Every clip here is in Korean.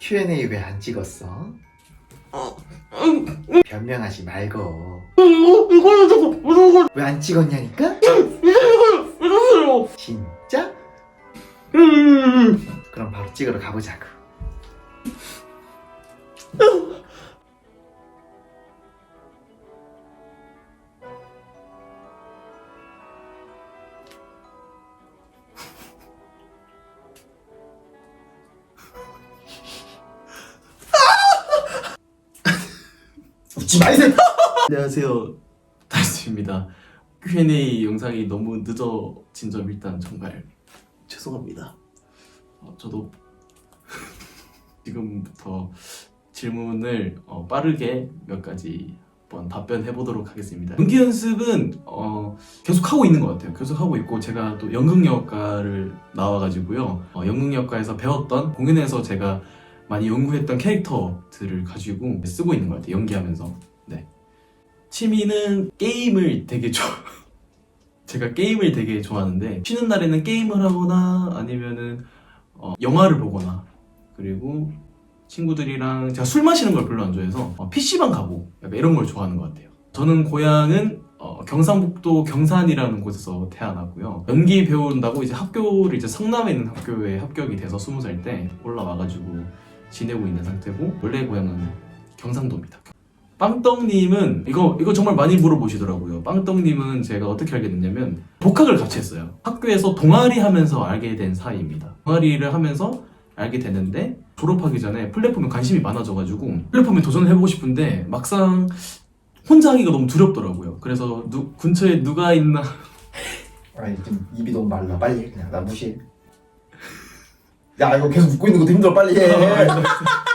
Q&A 왜 안 찍었어? 변명하지 말고 이거는 저거 무슨 거왜안 찍었냐니까? 진짜? 음 그럼 바로 찍으러 가보자고. 웃지 마이세 안녕하세요. 달수입니다. Q&A 영상이 너무 늦어진 점 일단 정말 죄송합니다 어, 저도 지금부터 질문을 어, 빠르게 몇 가지 한번 답변해 보도록 하겠습니다. 연기 연습은 어, 계속 하고 있는 것 같아요. 계속 하고 있고 제가 또 연극영화과를 나와가지고요. 어, 연극영화과에서 배웠던 공연에서 제가 많이 연구했던 캐릭터들을 가지고 쓰고 있는 것 같아요. 연기하면서. 네. 취미는 게임을 되게 좋아. 제가 게임을 되게 좋아하는데 쉬는 날에는 게임을 하거나 아니면은 어, 영화를 보거나 그리고 친구들이랑 제가 술 마시는 걸 별로 안 좋아해서 어, PC방 가고 약간 이런 걸 좋아하는 것 같아요. 저는 고향은 어, 경상북도 경산이라는 곳에서 태어났고요. 연기 배운다고 이제 학교를 이제 성남에 있는 학교에 합격이 돼서 스무 살때 올라와가지고 지내고 있는 상태고 원래 고향은 경상도입니다. 빵떡님은 이거 이거 정말 많이 물어보시더라고요. 빵떡님은 제가 어떻게 알게 됐냐면 복학을 같이 했어요. 학교에서 동아리 하면서 알게 된 사이입니다. 동아리를 하면서 알게 됐는데 졸업하기 전에 플랫폼에 관심이 많아져가지고 플랫폼에 도전을 해보고 싶은데 막상 혼자 하기가 너무 두렵더라고요. 그래서 누, 근처에 누가 있나 아니 지금 입이 너무 말라 빨리 해 그냥 나 무시해 야 이거 계속 웃고 있는 것도 힘들어 빨리 해 어,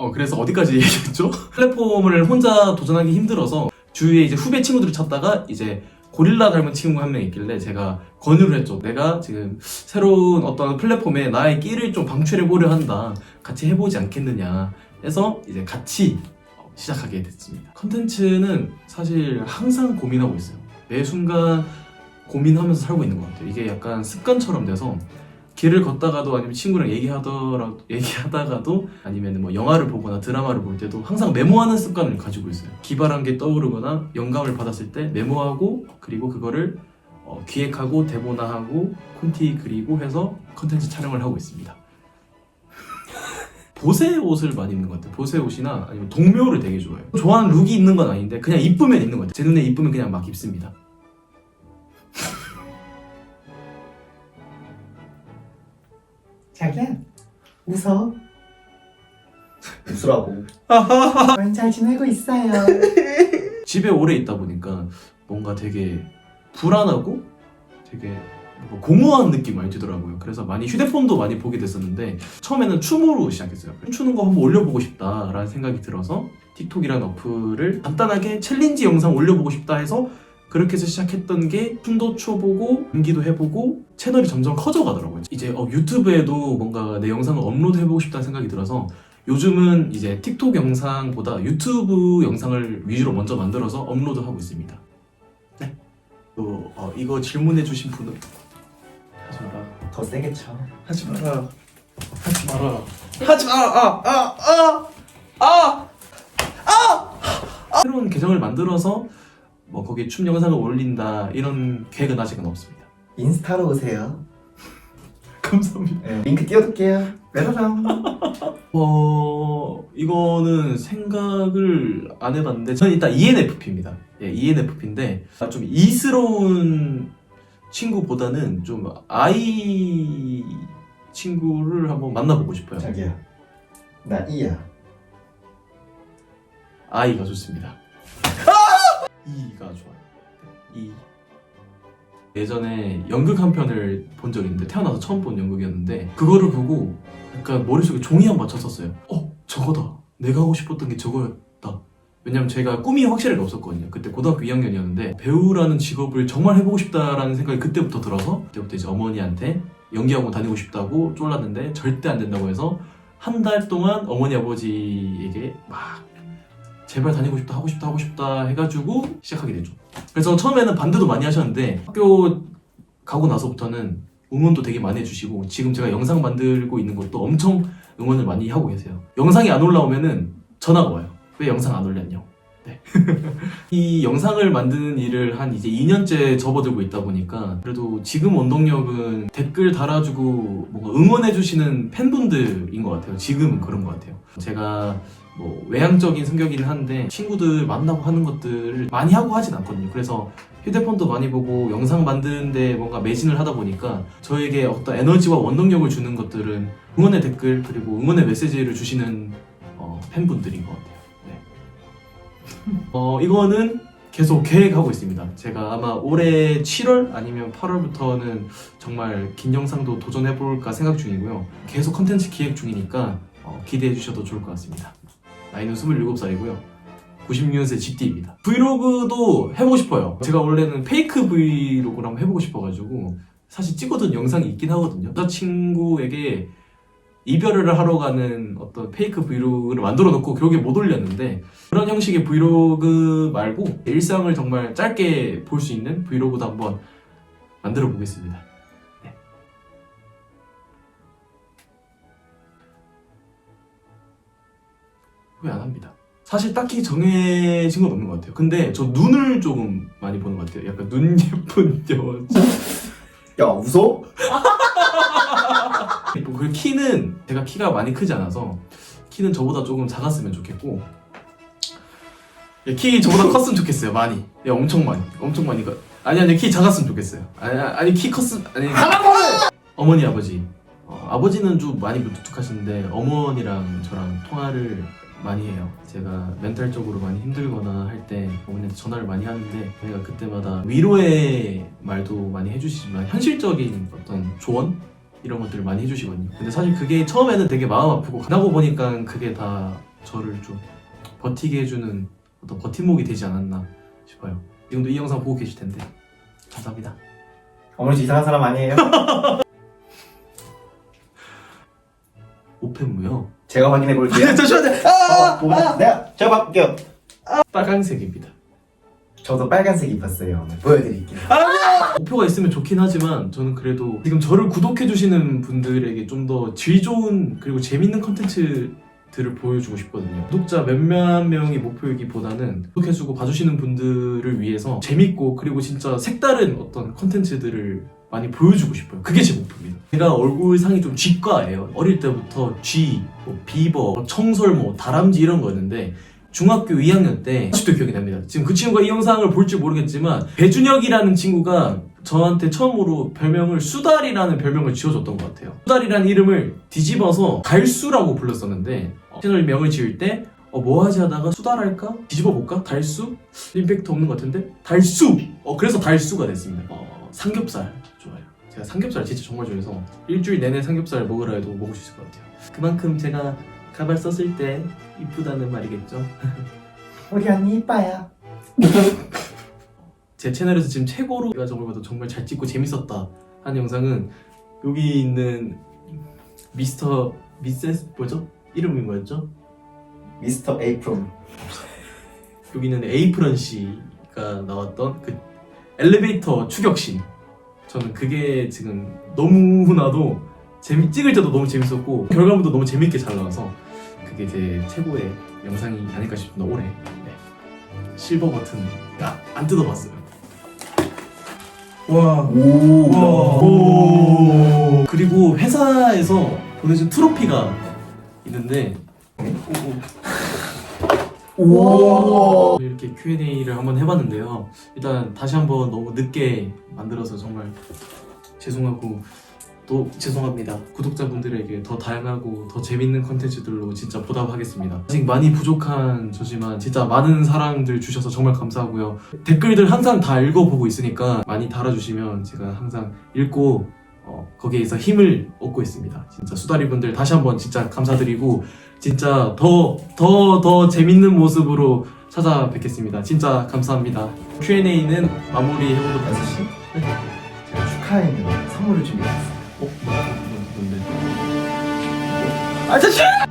어 그래서 어디까지 얘기했죠? 플랫폼을 혼자 도전하기 힘들어서 주위에 이제 후배 친구들을 찾다가 이제 고릴라 닮은 친구 한명 있길래 제가 권유를 했죠. 내가 지금 새로운 어떤 플랫폼에 나의 끼를 좀 방출해 보려 한다. 같이 해보지 않겠느냐. 해서 이제 같이 어, 시작하게 됐습니다. 컨텐츠는 사실 항상 고민하고 있어요. 매 순간 고민하면서 살고 있는 것 같아요. 이게 약간 습관처럼 돼서 길을 걷다가도 아니면 친구랑 얘기하더라 얘기하다가도 아니면 뭐 영화를 보거나 드라마를 볼 때도 항상 메모하는 습관을 가지고 있어요. 기발한 게 떠오르거나 영감을 받았을 때 메모하고 그리고 그거를 어, 기획하고 대본화하고 콘티 그리고 해서 컨텐츠 촬영을 하고 있습니다. 보세 옷을 많이 입는 것 같아요. 보세 옷이나 아니면 동묘를 되게 좋아해요. 좋아하는 룩이 있는 건 아닌데 그냥 이쁘면 입는 것 같아요. 제 눈에 이쁘면 그냥 막 입습니다. 자기야 웃어 웃으라고 잘 지내고 있어요 집에 오래 있다 보니까 뭔가 되게 불안하고 되게 뭔가 공허한 느낌 많이 들더라고요. 그래서 많이 휴대폰도 많이 보게 됐었는데 처음에는 춤으로 시작했어요. 춤추는 거 한번 올려보고 싶다라는 생각이 들어서 틱톡이라는 어플을 간단하게 챌린지 영상 올려보고 싶다 해서 그렇게 해서 시작했던 게 춤도 춰보고 연기도 해보고 채널이 점점 커져가더라고요. 이제 어, 유튜브에도 뭔가 내 영상을 업로드해보고 싶다는 생각이 들어서 요즘은 이제 틱톡 영상보다 유튜브 영상을 위주로 먼저 만들어서 업로드하고 있습니다. 네. 또 어, 이거 질문해주신 분은 하지 마라. 더 세게 쳐 하지 마라. 하지 마라. 하지 마. 아, 아, 아, 아, 아. 새로운 계정을 만들어서 뭐 거기에 춤 영상을 올린다 이런 계획은 아직은 없습니다. 인스타로 오세요 감사합니다. 네, 링크 띄워둘게요 메로랑 어 이거는 생각을 안 해봤는데 저는 일단 ENFP입니다. 예, ENFP인데 좀 이스러운 친구보다는 좀 아이 친구를 한번 만나보고 싶어요. 자기야 나 이야 아이가 좋습니다. 이가 좋아요. 이 예전에 연극 한 편을 본 적이 있는데 태어나서 처음 본 연극이었는데 그거를 보고 약간 머릿속에 종이 한 맞췄었어요. 어 저거다. 내가 하고 싶었던 게 저거였다. 왜냐면 제가 꿈이 확실하게 없었거든요. 그때 고등학교 2학년이었는데 배우라는 직업을 정말 해보고 싶다라는 생각이 그때부터 들어서 그때부터 이제 어머니한테 연기학원 다니고 싶다고 쫄랐는데 절대 안 된다고 해서 한 달 동안 어머니 아버지에게 막 제발 다니고 싶다 하고 싶다 하고 싶다 해가지고 시작하게 되죠. 그래서 처음에는 반대도 많이 하셨는데 학교 가고 나서부터는 응원도 되게 많이 해주시고 지금 제가 영상 만들고 있는 것도 엄청 응원을 많이 하고 계세요. 영상이 안 올라오면은 전화가 와요. 왜 영상 안 올렸냐? 네. 이 영상을 만드는 일을 한 이제 2년째 접어들고 있다 보니까 그래도 지금 원동력은 댓글 달아주고 뭔가 응원해주시는 팬분들인 것 같아요. 지금은 그런 것 같아요. 제가 뭐 외향적인 성격이긴 한데 친구들 만나고 하는 것들을 많이 하고 하진 않거든요. 그래서 휴대폰도 많이 보고 영상 만드는데 뭔가 매진을 하다 보니까 저에게 어떤 에너지와 원동력을 주는 것들은 응원의 댓글 그리고 응원의 메시지를 주시는 어, 팬분들인 것 같아요. 네. 어, 이거는 계속 계획하고 있습니다. 제가 아마 올해 7월 아니면 8월부터는 정말 긴 영상도 도전해볼까 생각 중이고요. 계속 컨텐츠 기획 중이니까 어, 기대해 주셔도 좋을 것 같습니다. 나이는 27살이고요. 96년생 GT입니다. 브이로그도 해보고 싶어요. 제가 원래는 페이크 브이로그를 한번 해보고 싶어가지고 사실 찍어둔 영상이 있긴 하거든요. 여자친구에게 이별을 하러 가는 어떤 페이크 브이로그를 만들어 놓고 결국에 못 올렸는데 그런 형식의 브이로그 말고 일상을 정말 짧게 볼 수 있는 브이로그도 한번 만들어 보겠습니다. 네. 왜안 합니다. 사실 딱히 정해진 건 없는 것 같아요. 근데 저 눈을 조금 많이 보는 것 같아요. 약간 눈 예쁜 여자. 야 웃어? 그 키는 제가 키가 많이 크지 않아서 키는 저보다 조금 작았으면 좋겠고 예, 키 저보다 컸으면 좋겠어요 많이. 예, 엄청 많이. 엄청 많이 가 아니 아니 키 작았으면 좋겠어요. 아니 아니 키 컸으면 아니. 어머니 아버지. 어, 아버지는 좀 많이 무뚝뚝하신데 어머니랑 저랑 통화를 많이 해요. 제가 멘탈적으로 많이 힘들거나 할 때 어머니한테 전화를 많이 하는데 저희가 그때마다 위로의 말도 많이 해주시지만 현실적인 어떤 조언 이런 것들을 많이 해주시거든요. 근데 사실 그게 처음에는 되게 마음 아프고 가고 보니까 그게 다 저를 좀 버티게 해주는 어떤 버팀목이 되지 않았나 싶어요. 지금도 이 영상 보고 계실 텐데 감사합니다. 어머니 저 이상한 사람 아니에요? 오펜무요. 제가 확인해 볼게요. 잠시만요. 어, 뭐, 내가 제가 바꿀게요. 빨간색입니다. 저도 빨간색 입었어요. 보여드릴게요. 목표가 있으면 좋긴 하지만 저는 그래도 지금 저를 구독해주시는 분들에게 좀 더 질 좋은 그리고 재밌는 컨텐츠들을 보여주고 싶거든요. 구독자 몇몇 명이 목표이기보다는 구독해주고 봐주시는 분들을 위해서 재밌고 그리고 진짜 색다른 어떤 컨텐츠들을 많이 보여주고 싶어요. 그게 제 목표입니다. 제가 얼굴상이 좀 쥐과예요. 어릴 때부터 쥐, 뭐 비버, 뭐 청설, 뭐 다람쥐 이런 거였는데 중학교 2학년 때 아직도 기억이 납니다. 지금 그 친구가 이 영상을 볼지 모르겠지만 배준혁이라는 친구가 저한테 처음으로 별명을 수달이라는 별명을 지어줬던 것 같아요. 수달이라는 이름을 뒤집어서 달수라고 불렀었는데 어, 채널 명을 지을 때 어, 뭐 하지 하다가 수달할까? 뒤집어 볼까? 달수? 임팩트 없는 것 같은데? 달수! 어, 그래서 달수가 됐습니다. 어, 삼겹살 좋아요. 제가 삼겹살 진짜 정말 좋아해서 일주일 내내 삼겹살 먹으라 해도 먹을 수 있을 것 같아요. 그만큼 제가 가발 썼을 때 이쁘다는 말이겠죠. 우리 언니 이뻐요. 제 채널에서 지금 최고로 제가 저걸 봐도 정말 잘 찍고 재밌었다 하는 영상은 여기 있는 미스터 미세스 뭐죠? 이름이 뭐였죠? 미스터 에이프론. 여기 있는 에이프런 씨가 나왔던 그 엘리베이터 추격신 저는 그게 지금 너무나도 재미 찍을 때도 너무 재밌었고 결과물도 너무 재밌게 잘 나와서 그게 제 최고의 영상이 아닐까 싶습니다 올해 네. 실버 버튼 아, 안 뜯어봤어요 와 오. 오. 그리고 회사에서 보내준 트로피가 있는데 오. 이렇게 Q&A를 한번 해봤는데요. 일단 다시 한번 너무 늦게 만들어서 정말 죄송하고 또 죄송합니다. 구독자분들에게 더 다양하고 더 재밌는 컨텐츠들로 진짜 보답하겠습니다. 아직 많이 부족한 저지만 진짜 많은 사랑들 주셔서 정말 감사하고요. 댓글들 항상 다 읽어보고 있으니까 많이 달아주시면 제가 항상 읽고 어, 거기에서 힘을 얻고 있습니다. 진짜 수다리 분들 다시 한번 진짜 감사드리고 진짜 더 더 더 재밌는 모습으로 찾아뵙겠습니다. 진짜 감사합니다. Q&A는 마무리 해보도록 하겠습니다. 제가 축하해는 선물을 준비했어요. 어? 아, 뭔데? 아저씨!